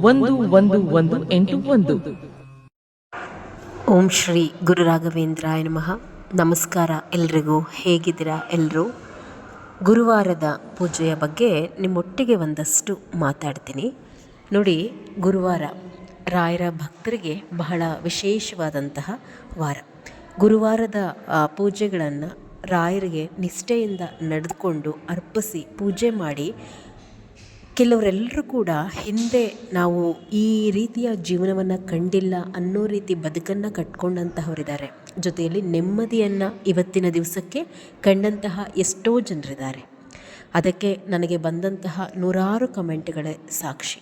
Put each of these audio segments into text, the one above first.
ಒಂದು ಒಂದು ಒಂದು, ಎಂಟು, ಒಂದು. ಓಂ ಶ್ರೀ ಗುರು ರಾಘವೇಂದ್ರಾಯ ನಮಃ. ನಮಸ್ಕಾರ ಎಲ್ರಿಗೂ. ಹೇಗಿದ್ದೀರಾ ಎಲ್ಲರೂ ಗುರುವಾರದ ಪೂಜೆಯ ಬಗ್ಗೆ ನಿಮ್ಮೊಟ್ಟಿಗೆ ಒಂದಷ್ಟು ಮಾತಾಡ್ತೀನಿ. ನೋಡಿ, ಗುರುವಾರ ರಾಯರ ಭಕ್ತರಿಗೆ ಬಹಳ ವಿಶೇಷವಾದಂತಹ ವಾರ. ಗುರುವಾರದ ಪೂಜೆಗಳನ್ನು ರಾಯರಿಗೆ ನಿಷ್ಠೆಯಿಂದ ನಡೆದುಕೊಂಡು ಅರ್ಪಿಸಿ ಪೂಜೆ ಮಾಡಿ ಕೆಲವರೆಲ್ಲರೂ ಕೂಡ ಹಿಂದೆ ನಾವು ಈ ರೀತಿಯ ಜೀವನವನ್ನು ಕಂಡಿಲ್ಲ ಅನ್ನೋ ರೀತಿ ಬದುಕನ್ನು ಕಟ್ಕೊಂಡಂತಹವರಿದ್ದಾರೆ. ಜೊತೆಯಲ್ಲಿ ನೆಮ್ಮದಿಯನ್ನು ಇವತ್ತಿನ ದಿವಸಕ್ಕೆ ಕಂಡಂತಹ ಎಷ್ಟೋ ಜನರಿದ್ದಾರೆ. ಅದಕ್ಕೆ ನನಗೆ ಬಂದಂತಹ ನೂರಾರು ಕಮೆಂಟ್ಗಳೇ ಸಾಕ್ಷಿ.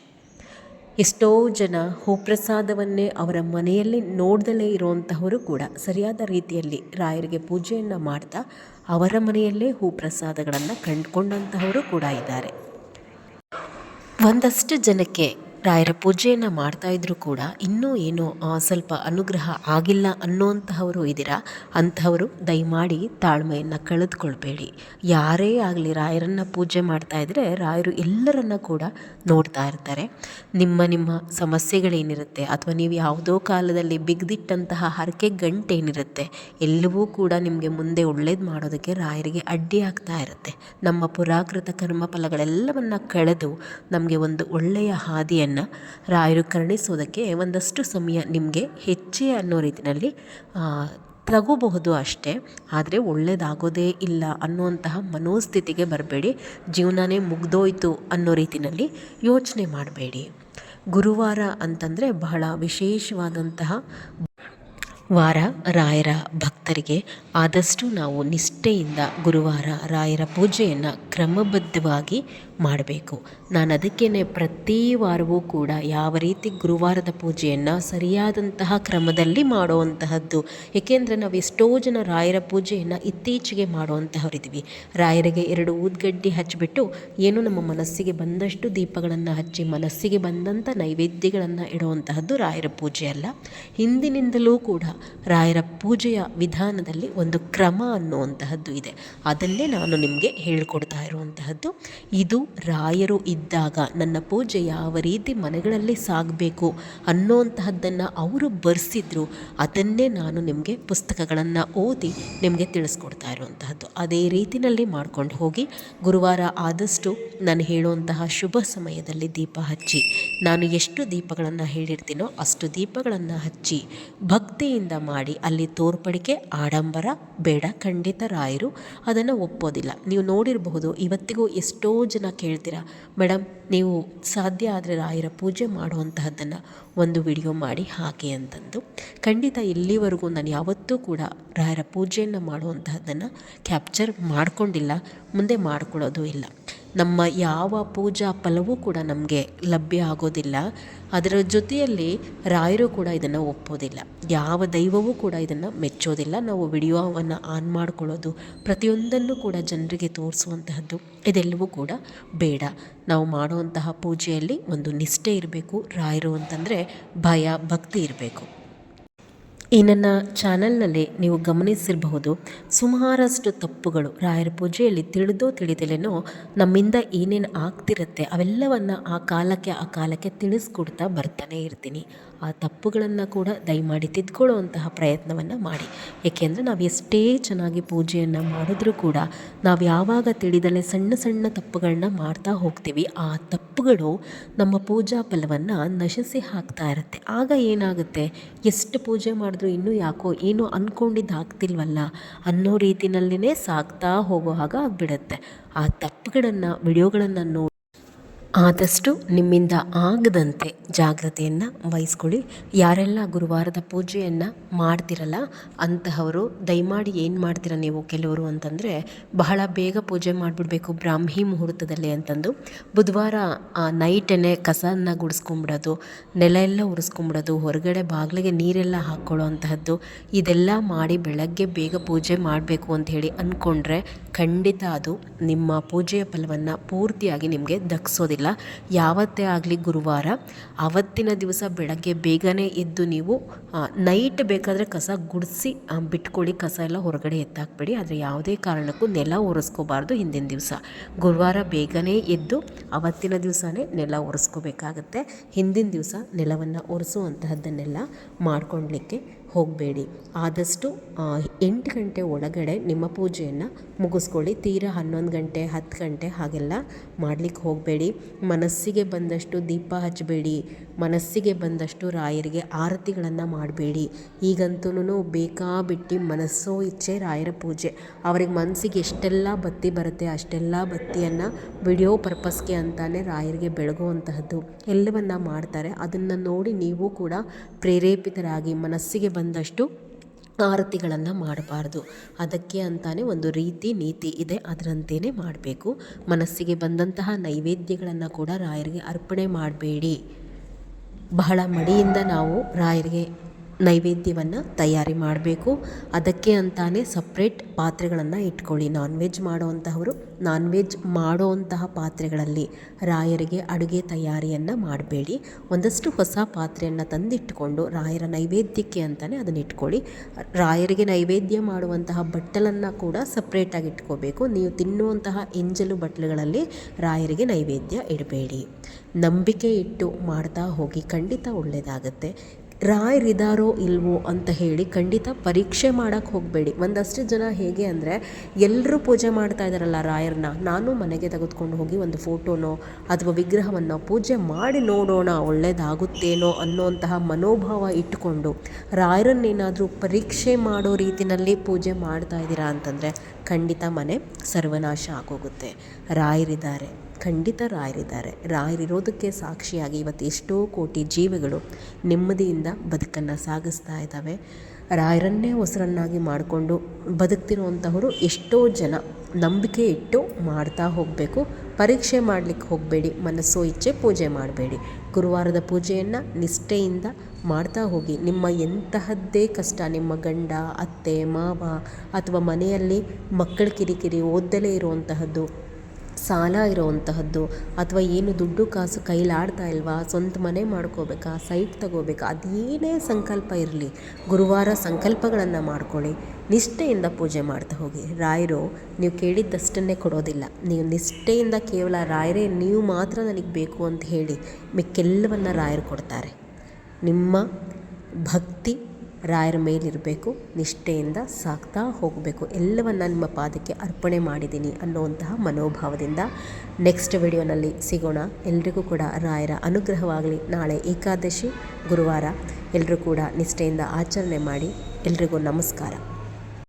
ಎಷ್ಟೋ ಜನ ಹೂಪ್ರಸಾದವನ್ನೇ ಅವರ ಮನೆಯಲ್ಲಿ ನೋಡ್ದಲೇ ಇರುವಂತಹವರು ಕೂಡ ಸರಿಯಾದ ರೀತಿಯಲ್ಲಿ ರಾಯರಿಗೆ ಪೂಜೆಯನ್ನು ಮಾಡ್ತಾ ಅವರ ಮನೆಯಲ್ಲೇ ಹೂಪ್ರಸಾದಗಳನ್ನು ಕಂಡುಕೊಂಡಂತಹವರು ಕೂಡ ಇದ್ದಾರೆ. ಒಂದಷ್ಟು ಜನಕ್ಕೆ ರಾಯರ ಪೂಜೆಯನ್ನು ಮಾಡ್ತಾ ಇದ್ರೂ ಕೂಡ ಇನ್ನೂ ಏನೋ ಸ್ವಲ್ಪ ಅನುಗ್ರಹ ಆಗಿಲ್ಲ ಅನ್ನೋಂತಹವರು ಇದ್ದೀರಾ? ಅಂಥವರು ದಯಮಾಡಿ ತಾಳ್ಮೆಯನ್ನು ಕಳೆದುಕೊಳ್ಬೇಡಿ. ಯಾರೇ ಆಗಲಿ ರಾಯರನ್ನು ಪೂಜೆ ಮಾಡ್ತಾ ಇದ್ದರೆ ರಾಯರು ಎಲ್ಲರನ್ನ ಕೂಡ ನೋಡ್ತಾ ಇರ್ತಾರೆ. ನಿಮ್ಮ ನಿಮ್ಮ ಸಮಸ್ಯೆಗಳೇನಿರುತ್ತೆ, ಅಥವಾ ನೀವು ಯಾವುದೋ ಕಾಲದಲ್ಲಿ ಬಿಗ್ದಿಟ್ಟಂತಹ ಹರಕೆ ಗಂಟೇನಿರುತ್ತೆ, ಎಲ್ಲವೂ ಕೂಡ ನಿಮಗೆ ಮುಂದೆ ಒಳ್ಳೇದು ಮಾಡೋದಕ್ಕೆ ರಾಯರಿಗೆ ಅಡ್ಡಿ ಆಗ್ತಾ ಇರುತ್ತೆ. ನಮ್ಮ ಪುರಾಕೃತ ಕರ್ಮಫಲಗಳೆಲ್ಲವನ್ನ ಕಳೆದು ನಮಗೆ ಒಂದು ಒಳ್ಳೆಯ ಹಾದಿಯನ್ನು ರಾಯರು ಕರುಣಿಸೋದಕ್ಕೆ ಒಂದಷ್ಟು ಸಮಯ ನಿಮಗೆ ಹೆಚ್ಚೆ ಅನ್ನೋ ರೀತಿಯಲ್ಲಿ ತಗೋಬಹುದು ಅಷ್ಟೇ. ಆದರೆ ಒಳ್ಳೆಯದಾಗೋದೇ ಇಲ್ಲ ಅನ್ನುವಂತಹ ಮನೋಸ್ಥಿತಿಗೆ ಬರಬೇಡಿ. ಜೀವನನೇ ಮುಗ್ದೋಯ್ತು ಅನ್ನೋ ರೀತಿಯಲ್ಲಿ ಯೋಚನೆ ಮಾಡಬೇಡಿ. ಗುರುವಾರ ಅಂತಂದರೆ ಬಹಳ ವಿಶೇಷವಾದಂತಹ ವಾರ ರಾಯರ ಭಕ್ತರಿಗೆ ಆದಷ್ಟು ನಾವು ನಿಷ್ಠೆಯಿಂದ ಗುರುವಾರ ರಾಯರ ಪೂಜೆಯನ್ನು ಕ್ರಮಬದ್ಧವಾಗಿ ಮಾಡಬೇಕು. ನಾನು ಅದಕ್ಕೇ ಪ್ರತಿ ವಾರವೂ ಕೂಡ ಯಾವ ರೀತಿ ಗುರುವಾರದ ಪೂಜೆಯನ್ನು ಸರಿಯಾದಂತಹ ಕ್ರಮದಲ್ಲಿ ಮಾಡುವಂತಹದ್ದು, ಏಕೆಂದರೆ ನಾವು ಎಷ್ಟೋ ಜನ ರಾಯರ ಪೂಜೆಯನ್ನು ಇತ್ತೀಚೆಗೆ ಮಾಡುವಂತಹವರಿದ್ದೀವಿ. ರಾಯರಿಗೆ ಎರಡು ಊದ್ಗಡ್ಡಿ ಹಚ್ಚಿಬಿಟ್ಟು ಏನು ನಮ್ಮ ಮನಸ್ಸಿಗೆ ಬಂದಷ್ಟು ದೀಪಗಳನ್ನು ಹಚ್ಚಿ, ಮನಸ್ಸಿಗೆ ಬಂದಂಥ ನೈವೇದ್ಯಗಳನ್ನು ಇಡುವಂತಹದ್ದು ರಾಯರ ಪೂಜೆ ಅಲ್ಲ. ಹಿಂದಿನಿಂದಲೂ ಕೂಡ ರಾಯರ ಪೂಜೆಯ ವಿಧಾನದಲ್ಲಿ ಒಂದು ಕ್ರಮ ಅನ್ನುವಂತಹದ್ದು ಇದೆ. ಅದನ್ನೇ ನಾನು ನಿಮಗೆ ಹೇಳಿಕೊಡ್ತಾ ಇರುವಂತಹದ್ದು. ಇದು ರಾಯರು ಇದ್ದಾಗ ನನ್ನ ಪೂಜೆ ಯಾವ ರೀತಿ ಮನೆಗಳಲ್ಲಿ ಸಾಗಬೇಕು ಅನ್ನೋವಂತಹದ್ದನ್ನು ಅವರು ಬರೆಸಿದ್ರು. ಅದನ್ನೇ ನಾನು ನಿಮಗೆ ಪುಸ್ತಕಗಳನ್ನು ಓದಿ ನಿಮಗೆ ತಿಳಿಸ್ಕೊಡ್ತಾ ಇರುವಂತಹದ್ದು. ಅದೇ ರೀತಿಯಲ್ಲಿ ಮಾಡ್ಕೊಂಡು ಹೋಗಿ ಗುರುವಾರ ಆದಷ್ಟು ನಾನು ಹೇಳುವಂತಹ ಶುಭ ಸಮಯದಲ್ಲಿ ದೀಪ ಹಚ್ಚಿ, ನಾನು ಎಷ್ಟು ದೀಪಗಳನ್ನು ಹೇಳಿರ್ತೀನೋ ಅಷ್ಟು ದೀಪಗಳನ್ನು ಹಚ್ಚಿ, ಭಕ್ತಿಯಿಂದ ಮಾಡಿ ಅಲ್ಲಿ ತೋರ್ಪಡಿಕೆ, ಆಡಂಬರ, ಬೇಡ, ಖಂಡಿತ ರಾಯರು ಅದನ್ನು ಒಪ್ಪೋದಿಲ್ಲ. ನೀವು ನೋಡಿರಬಹುದು ಇವತ್ತಿಗೂ ಎಷ್ಟೋ ಜನ ಕೇಳ್ತೀರಾ ಮೇಡಮ್ ನೀವು ಸಾಧ್ಯ ಆದರೆ ರಾಯರ ಪೂಜೆ ಮಾಡುವಂತಹದ್ದನ್ನು ಒಂದು ವಿಡಿಯೋ ಮಾಡಿ ಹಾಕಿ ಅಂತಂದು. ಖಂಡಿತ ಇಲ್ಲಿವರೆಗೂ ನಾನು ಯಾವತ್ತೂ ಕೂಡ ರಾಯರ ಪೂಜೆಯನ್ನು ಮಾಡುವಂತಹದ್ದನ್ನು ಕ್ಯಾಪ್ಚರ್ ಮಾಡಿಕೊಂಡಿಲ್ಲ, ಮುಂದೆ ಮಾಡ್ಕೊಳ್ಳೋದು ಇಲ್ಲ. ನಮ್ಮ ಯಾವ ಪೂಜಾ ಫಲವೂ ಕೂಡ ನಮಗೆ ಲಭ್ಯ ಆಗೋದಿಲ್ಲ. ಅದರ ಜೊತೆಯಲ್ಲಿ ರಾಯರು ಕೂಡ ಇದನ್ನು ಒಪ್ಪೋದಿಲ್ಲ. ಯಾವ ದೈವವೂ ಕೂಡ ಇದನ್ನು ಮೆಚ್ಚೋದಿಲ್ಲ. ನಾವು ವಿಡಿಯೋವನ್ನು ಆನ್ ಮಾಡ್ಕೊಳ್ಳೋದು ಪ್ರತಿಯೊಂದನ್ನು ಕೂಡ ಜನರಿಗೆ ತೋರಿಸುವಂತಹದ್ದು ಇದೆಲ್ಲವೂ ಕೂಡ ಬೇಡ. ನಾವು ಮಾಡುವಂತಹ ಪೂಜೆಯಲ್ಲಿ ಒಂದು ನಿಷ್ಠೆ ಇರಬೇಕು. ರಾಯರು ಅಂತಂದರೆ ಭಯ, ಭಕ್ತಿ ಇರಬೇಕು. ಈ ನನ್ನ ಚಾನಲ್ನಲ್ಲಿ ನೀವು ಗಮನಿಸಿರಬಹುದು ಸುಮಾರಷ್ಟು ತಪ್ಪುಗಳು. ರಾಯರ ಪೂಜೆಯಲ್ಲಿ ತಿಳಿದೋ ತಿಳಿದಲೇನೋ ನಮ್ಮಿಂದ ಏನೇನು ಆಗ್ತಿರುತ್ತೆ ಅವೆಲ್ಲವನ್ನು ಆ ಕಾಲಕ್ಕೆ ಆ ಕಾಲಕ್ಕೆ ತಿಳಿಸ್ಕೊಡ್ತಾ ಬರ್ತಾನೆ ಇರ್ತೀನಿ. ಆ ತಪ್ಪುಗಳನ್ನು ಕೂಡ ದಯಮಾಡಿ ತಿದ್ಕೊಳ್ಳುವಂತಹ ಪ್ರಯತ್ನವನ್ನು ಮಾಡಿ. ಏಕೆಂದರೆ ನಾವು ಎಷ್ಟೇ ಚೆನ್ನಾಗಿ ಪೂಜೆಯನ್ನು ಮಾಡಿದ್ರೂ ಕೂಡ ನಾವು ಯಾವಾಗ ತಿಳಿದಲೆ ಸಣ್ಣ ಸಣ್ಣ ತಪ್ಪುಗಳನ್ನ ಮಾಡ್ತಾ ಹೋಗ್ತೀವಿ, ಆ ತಪ್ಪುಗಳು ನಮ್ಮ ಪೂಜಾ ಫಲವನ್ನು ನಶಿಸಿ ಹಾಕ್ತಾ ಇರುತ್ತೆ. ಆಗ ಏನಾಗುತ್ತೆ? ಎಷ್ಟು ಪೂಜೆ ಮಾಡಿದ್ರು ಇನ್ನೂ ಯಾಕೋ ಏನು ಅಂದ್ಕೊಂಡಿದ್ದು ಆಗ್ತಿಲ್ವಲ್ಲ? ಅನ್ನೋ ರೀತಿಯಲ್ಲಿನೇ ಸಾಗ್ತಾ ಹೋಗೋ ಹಾಗೆ ಆಗಿಬಿಡುತ್ತೆ. ಆ ತಪ್ಪುಗಳನ್ನು, ವಿಡಿಯೋಗಳನ್ನು ನೋಡಿ ಆದಷ್ಟು ನಿಮ್ಮಿಂದ ಆಗದಂತೆ ಜಾಗ್ರತೆಯನ್ನು ವಹಿಸ್ಕೊಳ್ಳಿ. ಯಾರೆಲ್ಲ ಗುರುವಾರದ ಪೂಜೆಯನ್ನು ಮಾಡ್ತಿರಲ್ಲ, ಅಂತಹವರು, ದಯಮಾಡಿ ಏನು ಮಾಡ್ತೀರ ನೀವು ಕೆಲವರು ಅಂತಂದರೆ, ಬಹಳ ಬೇಗ ಪೂಜೆ ಮಾಡಿಬಿಡ್ಬೇಕು ಬ್ರಾಹ್ಮಿ ಮುಹೂರ್ತದಲ್ಲಿ ಅಂತಂದು. ಬುಧವಾರ ನೈಟನ್ನೇ ಕಸನ ಗುಡಿಸ್ಕೊಂಬಿಡೋದು, ನೆಲ ಎಲ್ಲ ಉರಿಸ್ಕೊಂಬಿಡೋದು, ಹೊರಗಡೆ ಬಾಗಿಲಿಗೆ ನೀರೆಲ್ಲ ಹಾಕ್ಕೊಳ್ಳೋ ಅಂತಹದ್ದು, ಇದೆಲ್ಲ ಮಾಡಿ ಬೆಳಗ್ಗೆ ಬೇಗ ಪೂಜೆ ಮಾಡಬೇಕು ಅಂತ ಹೇಳಿ ಅಂದ್ಕೊಂಡ್ರೆ ಖಂಡಿತ ಅದು ನಿಮ್ಮ ಪೂಜೆಯ ಫಲವನ್ನು ಪೂರ್ತಿಯಾಗಿ ನಿಮಗೆ ದಕ್ಸೋದಿಲ್ಲ. ಯಾವತ್ತೇ ಆಗಲಿ ಗುರುವಾರ ಆವತ್ತಿನ ದಿವಸ ಬೆಳಗ್ಗೆ ಬೇಗನೆ ಎದ್ದು ನೀವು ನೈಟ್ ಬೇಕಾದರೆ ಕಸ ಗುಡಿಸಿ ಬಿಟ್ಕೊಳ್ಳಿ, ಕಸ ಎಲ್ಲ ಹೊರಗಡೆ ಎತ್ತಾಕ್ಬೇಡಿ. ಆದರೆ ಯಾವುದೇ ಕಾರಣಕ್ಕೂ ನೆಲ ಒರೆಸ್ಕೋಬಾರ್ದು ಹಿಂದಿನ ದಿವಸ. ಗುರುವಾರ ಬೇಗನೆ ಎದ್ದು ಅವತ್ತಿನ ದಿವಸನೇ ನೆಲ ಒರೆಸ್ಕೋಬೇಕಾಗತ್ತೆ. ಹಿಂದಿನ ದಿವಸ ನೆಲವನ್ನು ಒರೆಸುವಂತಹದ್ದನ್ನೆಲ್ಲ ಮಾಡ್ಕೊಳ್ಲಿಕ್ಕೆ ಹೋಗಬೇಡಿ. ಆದಷ್ಟು ಎಂಟು ಗಂಟೆ ಒಳಗಡೆ ನಿಮ್ಮ ಪೂಜೆಯನ್ನು ಮುಗಿಸ್ಕೊಳ್ಳಿ. ತೀರಾ ಹನ್ನೊಂದು ಗಂಟೆ, ಹತ್ತು ಗಂಟೆ ಹಾಗೆಲ್ಲ ಮಾಡಲಿಕ್ಕೆ ಹೋಗಬೇಡಿ. ಮನಸ್ಸಿಗೆ ಬಂದಷ್ಟು ದೀಪ ಹಚ್ಚಬೇಡಿ. ಮನಸ್ಸಿಗೆ ಬಂದಷ್ಟು ರಾಯರಿಗೆ ಆರತಿಗಳನ್ನು ಮಾಡಬೇಡಿ. ಈಗಂತೂ ಬೇಕಾಬಿಟ್ಟಿ ಮನಸ್ಸೋ ಇಚ್ಛೆ ರಾಯರ ಪೂಜೆ. ಅವ್ರಿಗೆ ಮನಸ್ಸಿಗೆ ಎಷ್ಟೆಲ್ಲ ಬತ್ತಿ ಬರುತ್ತೆ ಅಷ್ಟೆಲ್ಲ ಬತ್ತಿಯನ್ನು ವಿಡಿಯೋ ಪರ್ಪಸ್ಗೆ ಅಂತಲೇ ರಾಯರಿಗೆ ಬೆಳಗುವಂತಹದ್ದು ಎಲ್ಲವನ್ನ ಮಾಡ್ತಾರೆ. ಅದನ್ನು ನೋಡಿ ನೀವು ಕೂಡ ಪ್ರೇರೇಪಿತರಾಗಿ ಮನಸ್ಸಿಗೆ ಬಂದಷ್ಟು ಆರತಿಗಳನ್ನು ಮಾಡಬಾರ್ದು. ಅದಕ್ಕೆ ಅಂತಾನೆ ಒಂದು ರೀತಿ ನೀತಿ ಇದೆ. ಅದರಂತೆಯೇ ಮಾಡಬೇಕು. ಮನಸ್ಸಿಗೆ ಬಂದಂತಹ ನೈವೇದ್ಯಗಳನ್ನು ಕೂಡ ರಾಯರಿಗೆ ಅರ್ಪಣೆ ಮಾಡಬೇಡಿ. ಬಹಳ ಮಡಿಯಿಂದ ನಾವು ರಾಯರಿಗೆ ನೈವೇದ್ಯವನ್ನು ತಯಾರಿ ಮಾಡಬೇಕು. ಅದಕ್ಕೆ ಅಂತಾನೆ ಸಪ್ರೇಟ್ ಪಾತ್ರೆಗಳನ್ನು ಇಟ್ಕೊಳ್ಳಿ. ನಾನ್ ವೆಜ್ ಮಾಡೋವಂತಹವರು ನಾನ್ ವೆಜ್ ಮಾಡೋವಂತಹ ಪಾತ್ರೆಗಳಲ್ಲಿ ರಾಯರಿಗೆ ಅಡುಗೆ ತಯಾರಿಯನ್ನು ಮಾಡಬೇಡಿ. ಒಂದಷ್ಟು ಹೊಸ ಪಾತ್ರೆಯನ್ನು ತಂದಿಟ್ಟುಕೊಂಡು ರಾಯರ ನೈವೇದ್ಯಕ್ಕೆ ಅಂತಲೇ ಅದನ್ನು ಇಟ್ಕೊಳ್ಳಿ. ರಾಯರಿಗೆ ನೈವೇದ್ಯ ಮಾಡುವಂತಹ ಬಟ್ಟಲನ್ನು ಕೂಡ ಸಪ್ರೇಟಾಗಿ ಇಟ್ಕೋಬೇಕು. ನೀವು ತಿನ್ನುವಂತಹ ಎಂಜಲು ಬಟ್ಟಲುಗಳಲ್ಲಿ ರಾಯರಿಗೆ ನೈವೇದ್ಯ ಇಡಬೇಡಿ. ನಂಬಿಕೆ ಇಟ್ಟು ಮಾಡ್ತಾ ಹೋಗಿ ಖಂಡಿತ ಒಳ್ಳೆಯದಾಗತ್ತೆ ರಾಯರಿದ್ದಾರೋ ಇಲ್ವೋ ಅಂತ ಹೇಳಿ ಖಂಡಿತ ಪರೀಕ್ಷೆ ಮಾಡೋಕ್ಕೆ ಹೋಗಬೇಡಿ. ಒಂದಷ್ಟು ಜನ ಹೇಗೆ ಅಂದರೆ ಎಲ್ಲರೂ ಪೂಜೆ ಮಾಡ್ತಾ ಇದ್ದಾರಲ್ಲ ರಾಯರನ್ನ ನಾನು ಮನೆಗೆ ತೆಗೆದುಕೊಂಡು ಹೋಗಿ ಒಂದು ಫೋಟೋನೋ ಅಥವಾ ವಿಗ್ರಹವನ್ನು ಪೂಜೆ ಮಾಡಿ ನೋಡೋಣ ಒಳ್ಳೆಯದಾಗುತ್ತೇನೋ ಅನ್ನೋಂತಹ ಮನೋಭಾವ ಇಟ್ಟುಕೊಂಡು ರಾಯರನ್ನೇನಾದರೂ ಪರೀಕ್ಷೆ ಮಾಡೋ ರೀತಿಯಲ್ಲಿ ಪೂಜೆ ಮಾಡ್ತಾ ಇದ್ದೀರಾ ಅಂತಂದರೆ ಖಂಡಿತ ಮನೆ ಸರ್ವನಾಶ ಆಗೋಗುತ್ತೆ. ರಾಯರಿದ್ದಾರೆ. ಖಂಡಿತ ರಾಯರಿದ್ದಾರೆ. ರಾಯರಿರೋದಕ್ಕೆ ಸಾಕ್ಷಿಯಾಗಿ ಇವತ್ತು ಎಷ್ಟೋ ಕೋಟಿ ಜೀವಿಗಳು ನೆಮ್ಮದಿಯಿಂದ ಬದುಕನ್ನು ಸಾಗಿಸ್ತಾ ಇದ್ದಾವೆ. ರಾಯರನ್ನೇ ಹೊಸರನ್ನಾಗಿ ಮಾಡಿಕೊಂಡು ಬದುಕ್ತಿರುವಂಥವರು ಎಷ್ಟೋ ಜನ ನಂಬಿಕೆ ಇಟ್ಟು ಮಾಡ್ತಾ ಹೋಗಬೇಕು. ಪರೀಕ್ಷೆ ಮಾಡಲಿಕ್ಕೆ ಹೋಗಬೇಡಿ, ಮನಸ್ಸು ಇಚ್ಛೆ ಪೂಜೆ ಮಾಡಬೇಡಿ. ಗುರುವಾರದ ಪೂಜೆಯನ್ನು ನಿಷ್ಠೆಯಿಂದ ಮಾಡ್ತಾ ಹೋಗಿ. ನಿಮ್ಮ ಎಂತಹದ್ದೇ ಕಷ್ಟ, ನಿಮ್ಮ ಗಂಡ, ಅತ್ತೆ, ಮಾವ ಅಥವಾ ಮನೆಯಲ್ಲಿ ಮಕ್ಕಳ ಕಿರಿಕಿರಿ ಓದ್ದಲೇ ಇರುವಂತಹದ್ದು ಸಾಲ ಇರೋವಂತಹದ್ದು ಅಥವಾ ಏನು ದುಡ್ಡು ಕಾಸು ಕೈಲಾಡ್ತಾ ಇಲ್ವಾ, ಸ್ವಂತ ಮನೆ ಮಾಡ್ಕೋಬೇಕಾ, ಸೈಟ್ ತಗೋಬೇಕಾ, ಅದೇನೇ ಸಂಕಲ್ಪ ಇರಲಿ, ಗುರುವಾರ ಸಂಕಲ್ಪಗಳನ್ನು ಮಾಡ್ಕೊಳ್ಳಿ, ನಿಷ್ಠೆಯಿಂದ ಪೂಜೆ ಮಾಡ್ತಾ ಹೋಗಿ. ರಾಯರು, ನೀವು ಕೇಳಿದ್ದಷ್ಟನ್ನೇ ಕೊಡೋದಿಲ್ಲ. ನೀವು ನಿಷ್ಠೆಯಿಂದ ಕೇವಲ ರಾಯರೇ, ನೀವು ಮಾತ್ರ ನನಗೆ ಬೇಕು ಅಂತ ಹೇಳಿ ಮಿಕ್ಕೆಲ್ಲವನ್ನು ರಾಯರು ಕೊಡ್ತಾರೆ. ನಿಮ್ಮ ಭಕ್ತಿ ರಾಯರ ಮೇಲಿರಬೇಕು, ನಿಷ್ಠೆಯಿಂದ ಸಾಕ್ತಾ ಹೋಗಬೇಕು. ಎಲ್ಲವನ್ನು ನಿಮ್ಮ ಪಾದಕ್ಕೆ ಅರ್ಪಣೆ ಮಾಡಿದ್ದೀನಿ ಅನ್ನುವಂತಹ ಮನೋಭಾವದಿಂದ ನೆಕ್ಸ್ಟ್ ವಿಡಿಯೋನಲ್ಲಿ ಸಿಗೋಣ. ಎಲ್ರಿಗೂ ಕೂಡ ರಾಯರ ಅನುಗ್ರಹವಾಗಲಿ. ನಾಳೆ ಏಕಾದಶಿ ಗುರುವಾರ ಎಲ್ಲರೂ ಕೂಡ ನಿಷ್ಠೆಯಿಂದ ಆಚರಣೆ ಮಾಡಿ ಎಲ್ರಿಗೂ ನಮಸ್ಕಾರ.